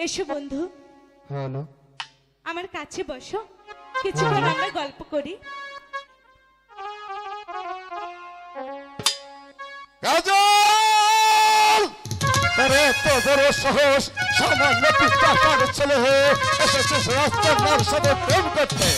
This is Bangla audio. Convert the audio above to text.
এসো বন্ধু। হ্যাঁ না। আমার কাছে বসো। কিছুক্ষণ হ্যাঁ, আমরা গল্প করি। কাজল আরে তোদের সাহস সামান্য প্রেম করতে।